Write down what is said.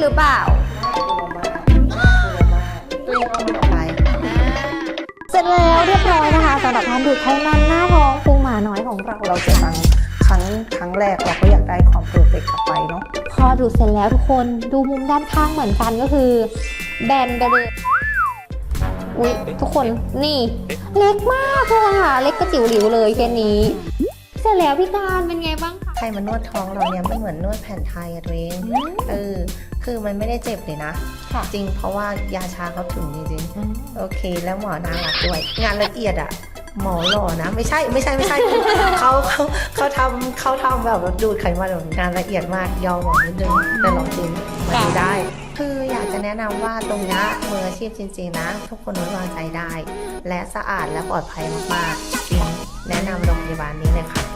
หรือเปล่าตัวเองเอามือออกไปเสร็จแล้วเรียบร้อยนะคะสำหรับการดูดไขมันหน้าท้องพุงหมาน้อยของเรา เราเจ็บครั้งครั้งครั้งแรกเราก็อยากได้ความเพอร์เฟกต์กลับไปเนาะ พอดูดเสร็จแล้วทุกคนดูมุมด้านข้างเหมือนกันก็คือ แบนไปเลยอุ๊ยทุกคนนี่ เล็กมากเลยอะค่ะ เล็กกระจิ๋วหลิวเลยแค่นี้ เสร็จแล้วพี่การเป็นไงบ้างคะใครมานวดท้องเราเนี่ยไม่เหมือนนวดแผ่นไทยอะตัวเองเออคือมันไม่ได้เจ็บเลยนะค่ะจริงเพราะว่ายาชาเขาถึงจริงๆโอเค แล้วหมอน่ารักด้วยงานละเอียดอะหมอหล่อนะ ไม่ใช่ไม่ใช่ไม่ใช่เขาเขาเขาทำเขาทำแบบดูดไขมันแบบงานละเอียดมากยอมหมอนิดนึงแต่ลองจริงมาดูได้ คืออยากจะแนะนำว่าตรงเนี้ยมืออาชีพจริง ๆ นะ ทุกคนไว้วางใจได้ และสะอาดและปลอดภัยมากๆจริงแนะนำโรงพยาบาลนี้เลยค่ะ